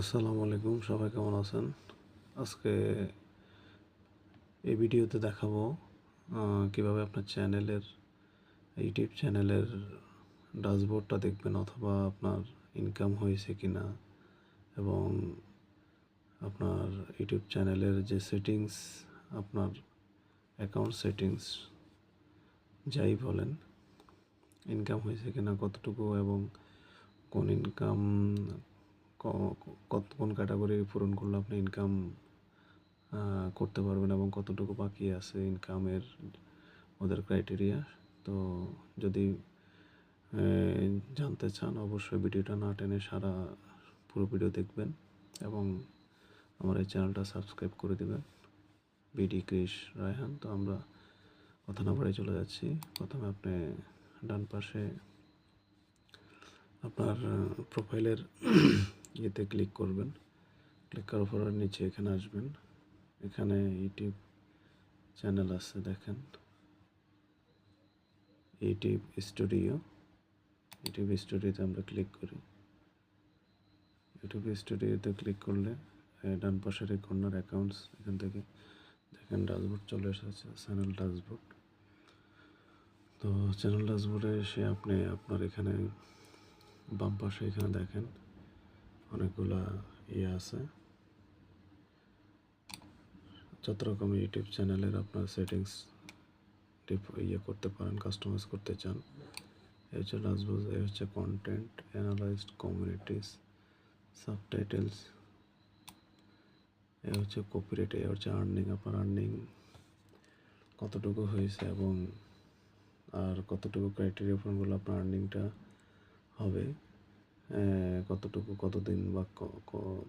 আসসালামু আলাইকুম, সবাই কেমন আছেন? আজকে এই ভিডিওতে দেখাবো কীভাবে আপনার চ্যানেলের, ইউটিউব চ্যানেলের ড্যাশবোর্ডটা দেখবেন অথবা আপনার ইনকাম হয়েছে কি না এবং আপনার ইউটিউব চ্যানেলের যে সেটিংস আপনার অ্যাকাউন্ট সেটিংস যাই বলেন ইনকাম হয়েছে কি না কতটুকু এবং কোন ইনকাম কত কোন ক্যাটাগরি পূরণ করলে আপনি ইনকাম করতে পারবেন এবং কতটুকু বাকি আছে ইনকামের ওদের ক্রাইটেরিয়া তো যদি জানতে চান অবশ্যই ভিডিওটা না টেনে সারা পুরো ভিডিও দেখবেন এবং আমার এই চ্যানেলটা সাবস্ক্রাইব করে দেবেন। বিডি ক্রিস রায়হান, তো আমরা কথা না চলে যাচ্ছি। প্রথমে আপনি ডান পাশে আপনার প্রোফাইলের ইয়েতে ক্লিক করবেন। ক্লিক করার পর নিচে এখানে আসবেন। এখানে ইউটিউব চ্যানেল আছে, দেখেন। YouTube studio. ইউটিউব স্টুডিওতে আমরা ক্লিক করি। ইউটিউব স্টুডিওতে ক্লিক করলে ডান পাশের এই কর্নার অ্যাকাউন্টস এখান থেকে দেখেন ড্যাশবোর্ড চলে এসেছে চ্যানেল ড্যাশবোর্ড তো চ্যানেল ড্যাশবোর্ডে এসে আপনি আপনার এখানে বাম পাশে এখানে দেখেন অনেকগুলা ইয়ে আছে। যত রকম ইউটিউব চ্যানেলের আপনার সেটিংস ইয়ে করতে পারেন কাস্টমাইজ করতে চান এই হচ্ছে ডাসবোর্ড এই হচ্ছে কন্টেন্ট অ্যানালাইজড কমিউনিটিস সাবটাইটেলস এ হচ্ছে কপিরাইট এ হচ্ছে আর্নিং আপনার আর্নিং কতটুকু হয়েছে এবং আর কতটুকু ক্রাইটেরিয়া করলে আপনার আর্নিংটা হবে। কতটুকু, কতদিন বা ক- ক-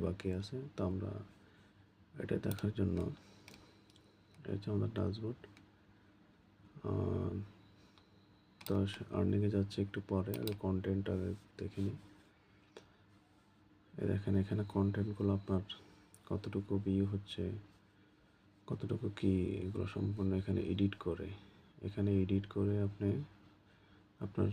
বাকি আছে, তো আমরা এটা দেখার জন্য, এটা হচ্ছে আমাদের ড্যাশবোর্ড তো আর্নিংয়ে যাচ্ছে একটু পরে আগে কন্টেন্ট আগে দেখে নিই। দেখেন, এখানে কন্টেন্টগুলো আপনার কতটুকু ভিউ হচ্ছে, কতটুকু কি, এগুলো সম্পূর্ণ এখানে এডিট করে। এখানে এডিট করে আপনি আপনার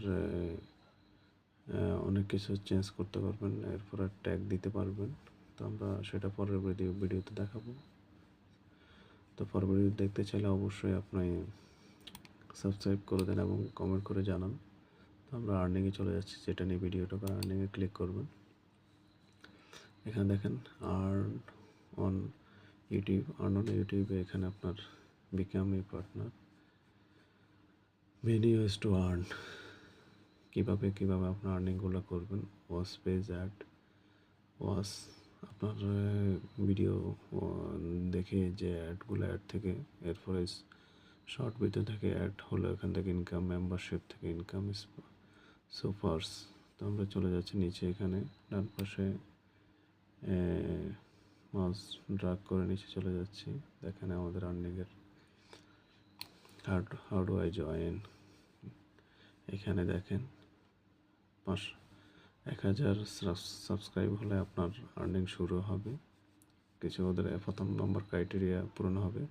অনেক কিছু চেঞ্জ করতে পারবেন, এরপরে ট্যাগ দিতে পারবেন। তো আমরা সেটা পরের ভিডিও ভিডিওতে দেখাবো। তো পরের ভিডিও দেখতে চাইলে অবশ্যই আপনি সাবস্ক্রাইব করে দেন এবং কমেন্ট করে জানান। তো আমরা আর্নিংয়ে চলে যাচ্ছি, যেটা নিয়ে ভিডিওটা আর্নিংয়ে ক্লিক করবেন। এখানে দেখেন earn on YouTube earn on ইউটিউবে এখানে আপনার become a partner ways to earn কীভাবে কীভাবে আপনার আর্নিংগুলো করবেন ওয়াস পেজ অ্যাড ওয়াস আপনার ভিডিও দেখে যে অ্যাডগুলো অ্যাড থেকে, এরপরে শর্ট ভিডিও থেকে অ্যাড হলো, এখান থেকে ইনকাম মেম্বারশিপ থেকে ইনকাম সুপার্স তো আমরা চলে যাচ্ছি নিচে এখানে, ডান পাশে মাস ড্রাগ করে নিচে চলে যাচ্ছি, দেখেন আমাদের আর্নিংয়ের how how do I join এখানে দেখেন পাঁচ এক হাজার সাবস্ক্রাইব হলে আপনার আর্নিং শুরু হবে। কিছু ওদের প্রথম নম্বর ক্রাইটেরিয়া পূরণ হবে।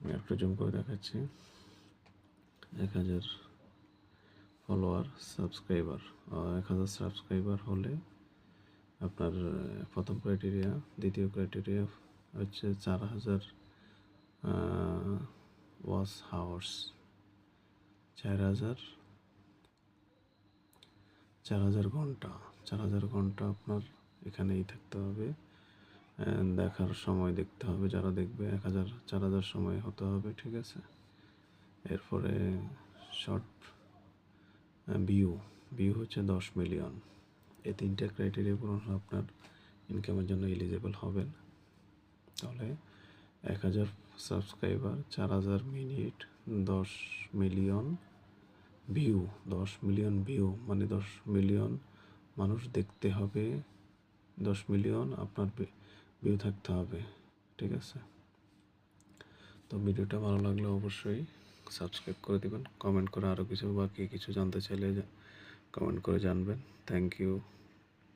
আমি একটু জুম করে দেখাচ্ছি। এক হাজার ফলোয়ার সাবস্ক্রাইবার এক হাজার সাবস্ক্রাইবার হলে আপনার প্রথম ক্রাইটেরিয়া দ্বিতীয় ক্রাইটেরিয়া হচ্ছে চার হাজার ওয়াশ হাওয়ার্স চার হাজার চার হাজার ঘণ্টা, চার হাজার ঘণ্টা আপনার এখানেই থাকতে হবে। দেখার সময় দেখতে হবে, যারা দেখবে এক হাজার, চার হাজার সময় হতে হবে, ঠিক আছে? এরপরে শর্ট ভিউ ভিউ হচ্ছে দশ মিলিয়ন এই তিনটে ক্রাইটেরিয়া পূরণ আপনার ইনকামের জন্য এলিজেবল হবেন। তাহলে এক হাজার সাবস্ক্রাইবার চার হাজার মিনিট দশ মিলিয়ন ভিউ দশ মিলিয়ন ভিউ মানে দশ মিলিয়ন মানুষ দেখতে হবে, দশ মিলিয়ন আপনার ভিউ থাকতে হবে, ঠিক আছে? তো ভিডিওটা ভালো লাগলে অবশ্যই সাবস্ক্রাইব করে দেবেন কমেন্ট করে আরও কিছু বাকি কিছু জানতে চাইলে কমেন্ট করে জানবেন। Thank you